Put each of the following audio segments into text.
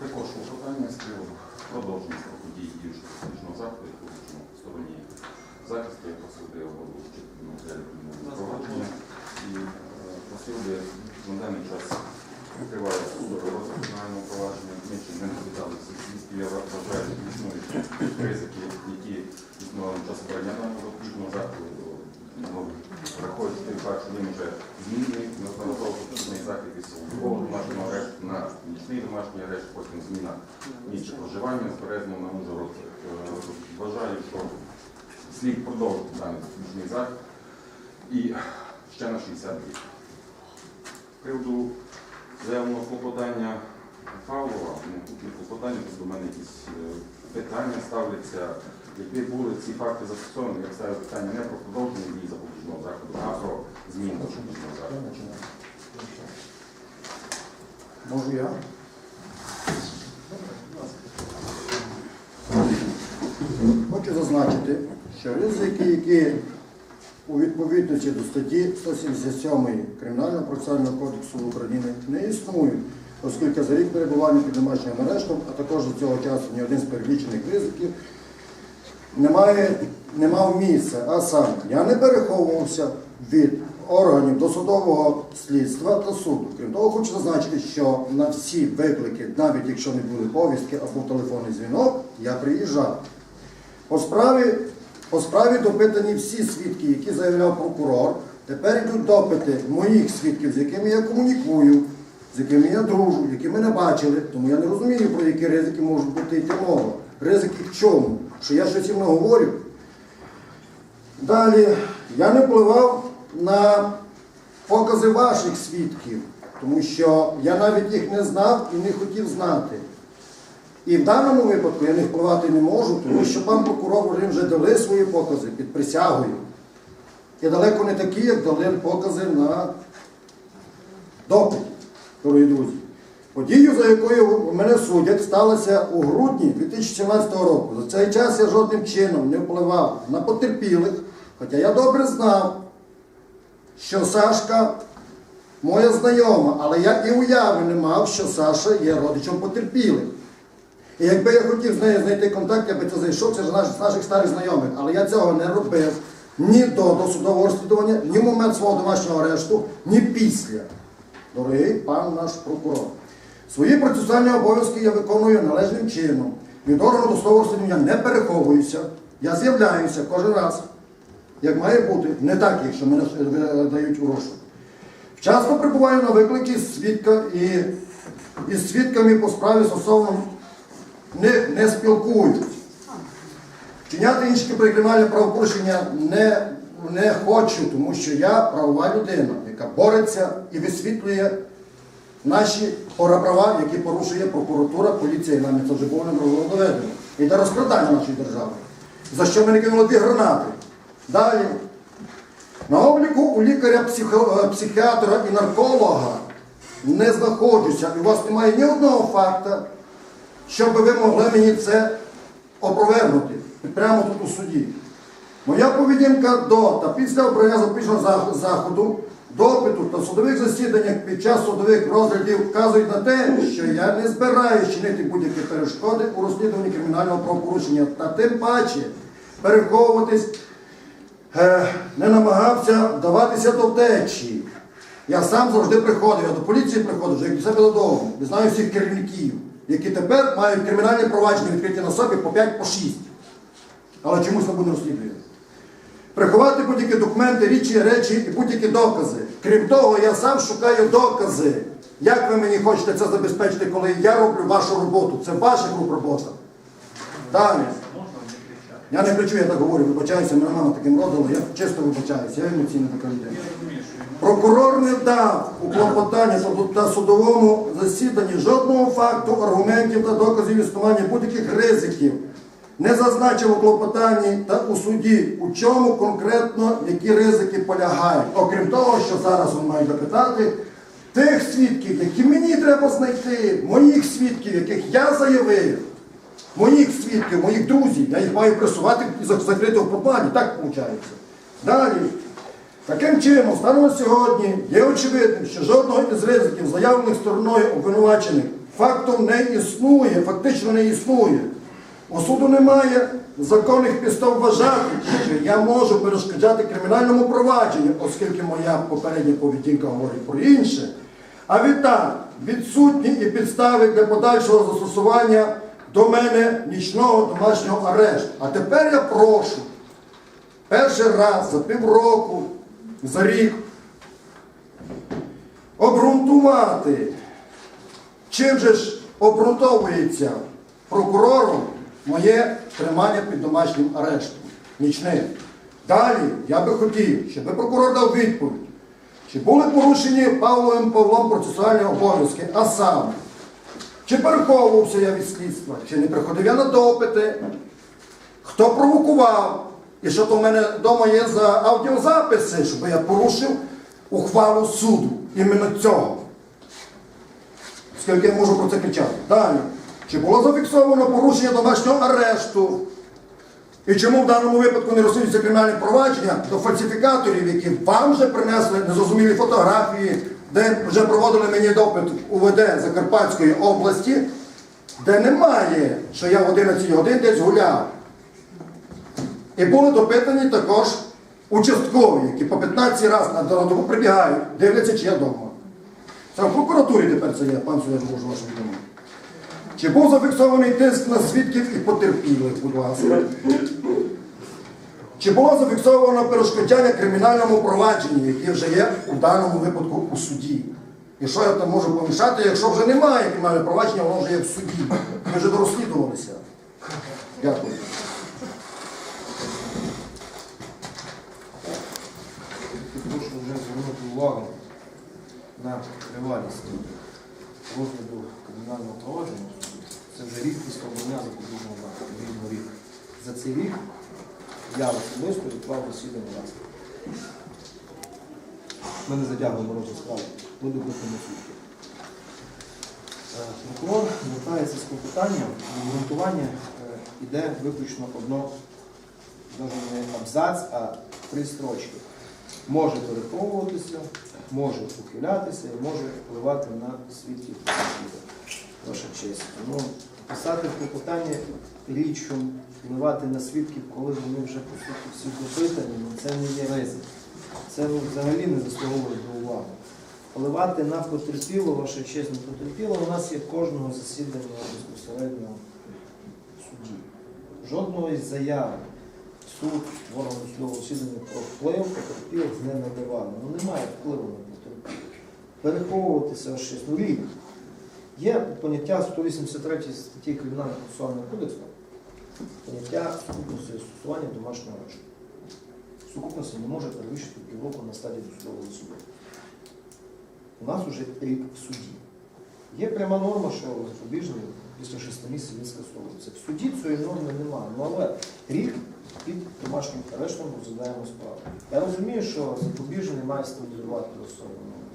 Також клопотання з приводу продовження строку дії діючого технічного заходу, в стороні захисту, я просив би його ну, провадження і е, просив би на даний час відкриває судовий розгляд кримінального провадження. Ми ще не розглядали всі я вважаю, що існують ризики, які існували на час обрання даного запобіжного заходу. Той факт, що він вже змінений на захід із службового домашнього арешту на нічний домашній арешт, потім зміна місця проживання з на Ужгород. Вважаю, що слід продовжити даний запобіжний захід і ще на 60 днів. З приводу заявленого клопотання Павлова, ну, тут клопотання, до мене якісь е, питання ставляться. Якби були ці факти застосовані, я ставив питання не про продовження дії запобіжного заходу, а про зміну запобіжного заходу. Можу я? Хочу зазначити, що ризики, які у відповідності до статті 177 Кримінального процесуального кодексу України не існують, оскільки за рік перебування під домашнім арештом, а також до цього часу ні один з перелічених ризиків немає, не мав місця. А саме, я не переховувався від органів досудового слідства та суду. Крім того, хочу зазначити, що на всі виклики, навіть якщо не були повістки або телефонний дзвінок, я приїжджав. По справі, по справі допитані всі свідки, які заявляв прокурор. Тепер йдуть допити моїх свідків, з якими я комунікую, з якими я дружу, які мене бачили. Тому я не розумію, про які ризики можуть бути йти мова. Ризики в чому? Що я щось їм наговорю? Далі, я не впливав на покази ваших свідків, тому що я навіть їх не знав і не хотів знати. І в даному випадку я не впливати не можу, тому що пан прокурор вони вже дали свої покази під присягою. І далеко не такі, як дали покази на допит, дорогі друзі. Подію, за якою мене судять, сталася у грудні 2017 року. За цей час я жодним чином не впливав на потерпілих, хоча я добре знав, що Сашка моя знайома, але я і уяви не мав, що Саша є родичем потерпілих. І якби я хотів з нею знайти контакт, я би це зайшов, це ж наш, наших старих знайомих. Але я цього не робив ні до досудового розслідування, ні в момент свого домашнього арешту, ні після. Дорогий пан наш прокурор. Свої процесуальні обов'язки я виконую належним чином. Від органу досудового розслідування не переховуюся. Я з'являюся кожен раз, як має бути, не так, якщо мене е, дають у розшук. Вчасно прибуваю на виклики свідка і із свідками по справі стосовно не, не спілкуюсь. Вчиняти інші кримінальне правопорушення не, не хочу, тому що я правова людина, яка бореться і висвітлює наші права, які порушує прокуратура, поліція, і нами це вже було доведено. І до розкрадання нашої держави. За що мене кинули ті гранати. Далі. На обліку у лікаря, е, психіатра і нарколога не знаходжуся. І у вас немає ні одного факта, щоб ви могли мені це опровергнути прямо тут у суді. Моя поведінка до та після обрання запобіжного заходу, допиту та судових засіданнях під час судових розглядів вказують на те, що я не збираюсь чинити будь-які перешкоди у розслідуванні кримінального правопорушення та тим паче переховуватись е, не намагався вдаватися до втечі. Я сам завжди приходив, я до поліції приходив, вже як до себе додому. Я знаю всіх керівників, які тепер мають кримінальні провадження відкриті на собі по 5 по 6. Але чомусь не буде розслідувати. Приховати будь-які документи, річі, речі і будь-які докази. Крім того, я сам шукаю докази. Як ви мені хочете це забезпечити, коли я роблю вашу роботу? Це ваша груп робота. Далі. Я не кричу, я так говорю, вибачаюся, мене мама таким родила, я чисто вибачаюся, я емоційна така людина. Прокурор не дав у клопотанні та судовому засіданні жодного факту, аргументів та доказів існування будь-яких ризиків. Не зазначив у клопотанні та у суді, у чому конкретно які ризики полягають. Окрім того, що зараз вони мають допитати тих свідків, які мені треба знайти, моїх свідків, яких я заявив, моїх свідків, моїх друзів, я їх маю пресувати і закрити в попані. Так виходить. Далі. Таким чином, станом на сьогодні є очевидним, що жодного із ризиків, заявлених стороною обвинувачених, фактом не існує, фактично не існує. У суду немає законних підстав вважати, що я можу перешкоджати кримінальному провадженню, оскільки моя попередня поведінка говорить про інше. А відтак, відсутні і підстави для подальшого застосування до мене нічного домашнього арешту. А тепер я прошу перший раз за півроку, за рік обґрунтувати, чим же ж обґрунтовується прокурором моє тримання під домашнім арештом нічним. Далі я би хотів, щоб прокурор дав відповідь, чи були порушені Павловим Павлом процесуальні обов'язки, а саме, чи переховувався я від слідства, чи не приходив я на допити, хто провокував, і що то в мене вдома є за аудіозаписи, щоб я порушив ухвалу суду іменно цього. Скільки я можу про це кричати. Далі. Чи було зафіксовано порушення домашнього арешту? І чому в даному випадку не розслідується кримінальне провадження до фальсифікаторів, які вам вже принесли незрозумілі фотографії, де вже проводили мені допит УВД Закарпатської області, де немає, що я в 11 годин десь гуляв. І були допитані також участкові, які по 15 разів на добу прибігають, дивляться, чи я вдома. Це в прокуратурі тепер це є, пан суддя, можу вашу відомо. Чи був зафіксований тиск на свідків і потерпілих, будь ласка? Чи було зафіксовано перешкоджання кримінальному провадженні, яке вже є у даному випадку у суді? І що я там можу помішати, якщо вже немає кримінального провадження, воно вже є в суді. Ми вже дорозслідувалися. Дякую. Прошу вже звернути увагу на тривалість розгляду кримінального провадження. Це вже рік обрання запобіжного заходу, рівно рік. За цей рік я особисто відклав засідання раз. Ми не затягуємо розгляд справи, ми допустимо свідки. Е, Прокурор звертається з клопотанням, е, іде виключно одно, не абзац, а три строчки може переховуватися, може ухилятися і може впливати на підслідних. Ваша честь. Ну, писати в клопотанні річчю, впливати на свідків, коли вони вже по суті всі допитані, ну, це не є ризик. Це ну, взагалі не заслуговує до уваги. Впливати на потерпіло, ваша честь, не потерпіло, у нас є кожного засідання безпосередньо в суді. Жодного із заяв суд в судового засідання про вплив потерпілих не надавали. Ну немає впливу на потерпілих. Переховуватися аж щось. Ну рік. Є поняття 183 статті Кримінального процесуального кодексу, поняття сукупності застосування домашнього арешту. Сукупності не може перевищити півроку на стадії досудового суду. У нас вже рік в суді. Є пряма норма, що запобіжний після 6 місяців він скасовується. В суді цієї норми немає. Ну але рік під домашнім арештом розглядаємо справу. Я розумію, що запобіжний має стабілізувати особу.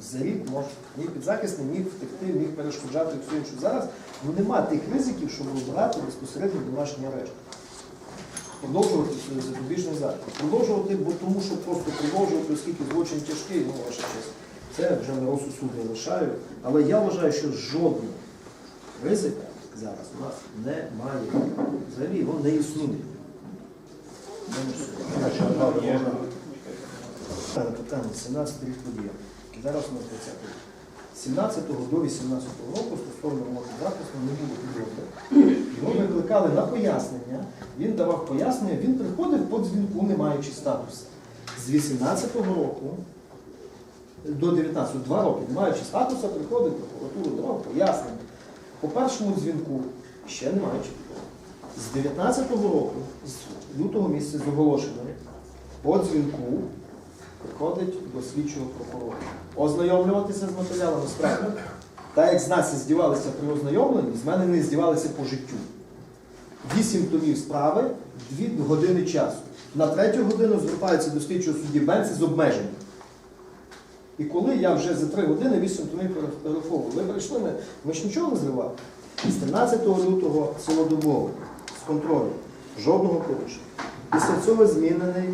За рік може ні підзахисний, ні втекти, ні перешкоджати все інше. Зараз ну, немає тих ризиків, щоб обирати безпосередньо домашній арешт. Продовжувати запобіжний захід. Продовжувати, бо тому що просто продовжувати, оскільки злочин тяжкий, ну ваша честь. Це вже на розсуд суду я лишаю. Але я вважаю, що жодного ризика зараз у нас немає. Взагалі його не існує. Питання, 17 рік подія. Зараз у нас 20 рік. З 17 до 18 року стосовно роботи захисту не було підрозділу. Його викликали на пояснення, він давав пояснення, він приходив по дзвінку, не маючи статусу. З 18 року до 19, два роки, не маючи статусу, приходив прокуратуру, давав пояснення. По першому дзвінку, ще не маючи такого. З 19-го року, з лютого місяця з оголошеннями, по дзвінку приходить до слідчого прокурора. Ознайомлюватися з матеріалами справи. Так як з нас здівалися при ознайомленні, з мене не здівалися по життю. Вісім томів справи, дві години часу. На третю годину звертаються до слідчого судді Бенці з обмеженням. І коли я вже за три години вісім томів перераховував, ви прийшли, ми, ми ж нічого не зривали. З 13 лютого цілодобово, з контролю, жодного порушення. Після цього змінений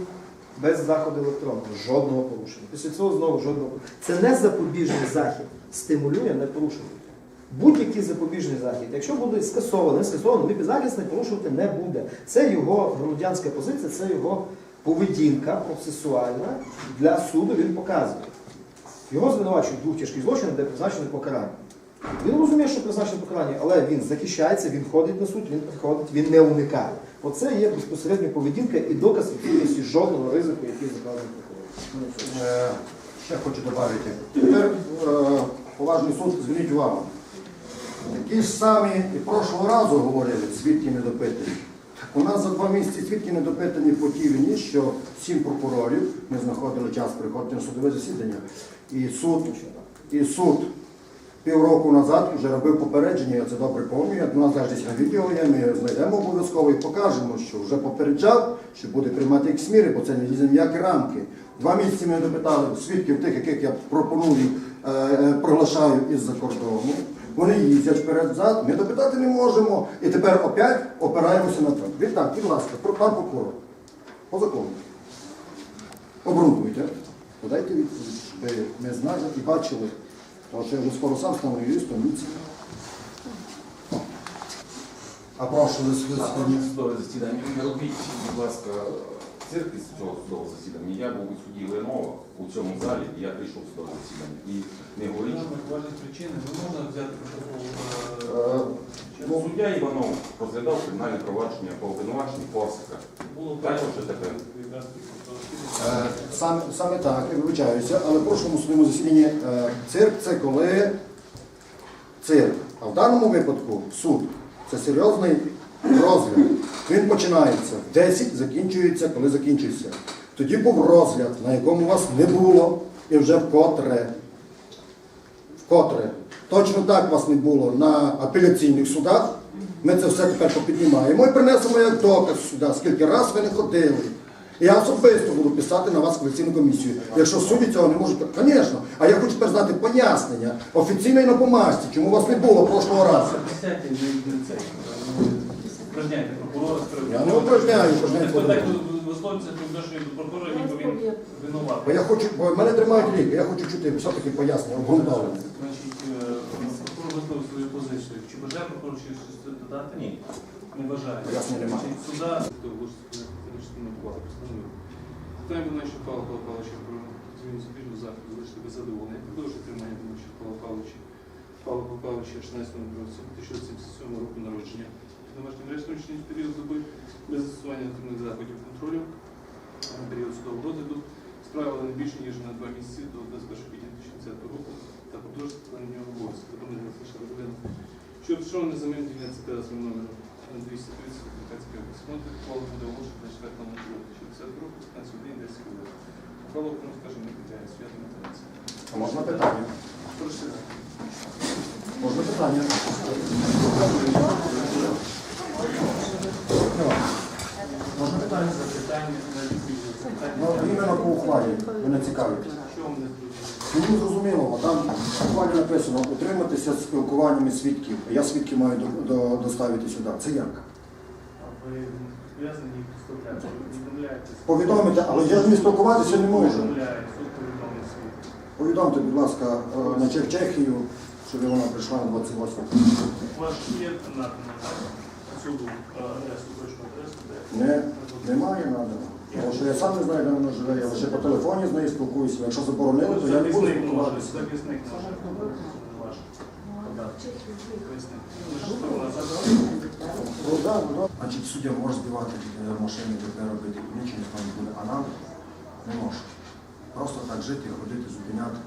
без заходу електронного, жодного порушення. Після цього знову жодного порушення. Це не запобіжний захід, стимулює не порушення. будь-який запобіжний захід, якщо буде скасований, скасований, підзахисний порушувати не буде. Це його громадянська позиція, це його поведінка процесуальна для суду. Він показує. Його звинувачують двох тяжких злочинах, де призначене покарання. Він розуміє, що призначене покарання, але він захищається, він ходить на суд, він приходить, він не уникає. Оце є безпосередньо поведінка і доказ відсутності жодного ризику, який закладений прокурор. Е, Ще хочу додати. Тепер е, поважний суд, зверніть увагу. Такі ж самі і прошлого разу говорили, свідки недопитані. У нас за два місяці свідки недопитані по тій вині, що сім прокурорів не знаходили час приходити на судове засідання. І суд, і суд півроку назад вже робив попередження, я це добре пам'ятаю. У нас десь на відео є, ми знайдемо обов'язково і покажемо, що вже попереджав, що буде приймати якісь міри, бо це не ніякі рамки. Два місяці ми допитали свідків тих, яких я пропоную, е, е, проглашаю із-за кордону. Вони їздять вперед-зад, ми допитати не можемо. І тепер опять опираємося на це. Відтак, будь ласка, пан прокурор. По закону. Обґрунтуйте. Подайте відповідь, щоб ми знали і бачили. Тому що я вже скоро сам стану юристом, ніц. А прошу судове засідання. Не робіть, будь ласка, цирк із цього судового засідання. Я був у суді Ленова у цьому залі, і я прийшов в судове засідання. І не взяти протокол. Е, Ну, суддя Іванов розглядав кримінальне провадження по обвинуваченню Корсика. Так, що тепер? якраз після того Е, Саме, саме так, я вибачаюся, але в прошлому судовому засіданні е, цирк це коли цирк. А в даному випадку суд це серйозний розгляд. Він починається в 10, закінчується, коли закінчується. Тоді був розгляд, на якому вас не було, і вже вкотре. Вкотре. Точно так вас не було на апеляційних судах. Ми це все тепер попіднімаємо і принесемо як доказ сюди, скільки раз ви не ходили. І я особисто буду писати на вас кваліфікаційну комісію. Якщо судді цього не можуть, звісно. А я хочу тепер знати пояснення офіційно і на бумажці, чому вас не було прошлого разу. Упражняйте прокурора Я не упражняю, упражняю Ви так прокурора. висловлюєтеся по відношенню до прокурора, ніби він Бо винуватий. я хочу, бо мене тримають ліки, я хочу чути все-таки пояснення, обґрунтоване. Значить, е, прокурор висловив свою позицію. Чи бажає прокурор щось додати? Ні. Не бажає. Пояснення немає. Значить, Суда, хто вирішити не бувало, постановив. Питання Бонища Павла Павла Павловича про зміну запобіжного заходу залишити без задоволення. Продовжує тримання Бонища Павла Павловича Павла Павловича 16.07.1977 року народження. Домашнім арештом чинить період доби без застосування альтернативних заходів контролю на період судового розгляду справили не більше, ніж на два місяці до 21 квітня 2010 року та продовжити складання нього обов'язку. Подобне лише розгляду. Що обширно замінити дільниці кадастровим номером 230 Кацької Смотри, ухвала буде оголошена на 4 60 року, 15 годин 10 хвилин. Ухвала, прямо скажемо, не підлягає святим інтересам. А можна питання? Прошу. Можна питання? Можна питання? Ну, іменно по ухвалі, мене цікавить. Зрозуміло? Мені зрозуміло, там ухвалі написано утриматися з спілкуваннями свідків. Я свідків маю до, до, доставити сюди. Це як? А ви зв'язані їх поставляти? Повідомляєте? Повідомити, але я з ним спілкуватися не можу. Повідомляє, суд. Повідомте, будь ласка, е, на Чех- Чехію, щоб вона прийшла на 28. У вас є на е, адресу, точну адресу, де? Не, немає надано. Тому що я сам не знаю, де вона живе, я лише по телефоні з нею спілкуюся. Якщо заборонили, то я не буду спілкуватися. захисник. Ваш. Ну? Ну. Значить, суддя може збивати е, машини, ДП робити, нічого ніхто не буде, а нам не може. Просто так жити, ходити, зупиняти.